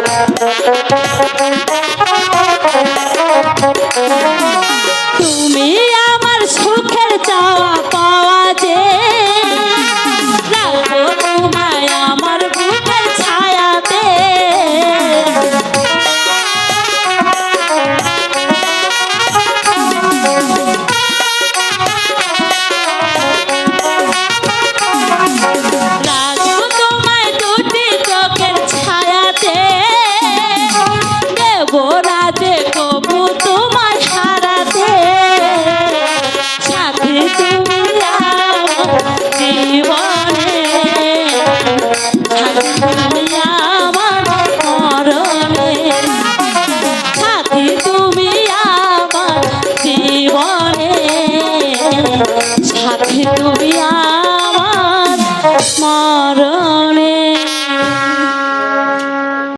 Thank you. কবু তোমার সারাতে সাথে তুমি জীবনে। আমার মরণে। সাথে তুমি আমার জীবনে। সাথে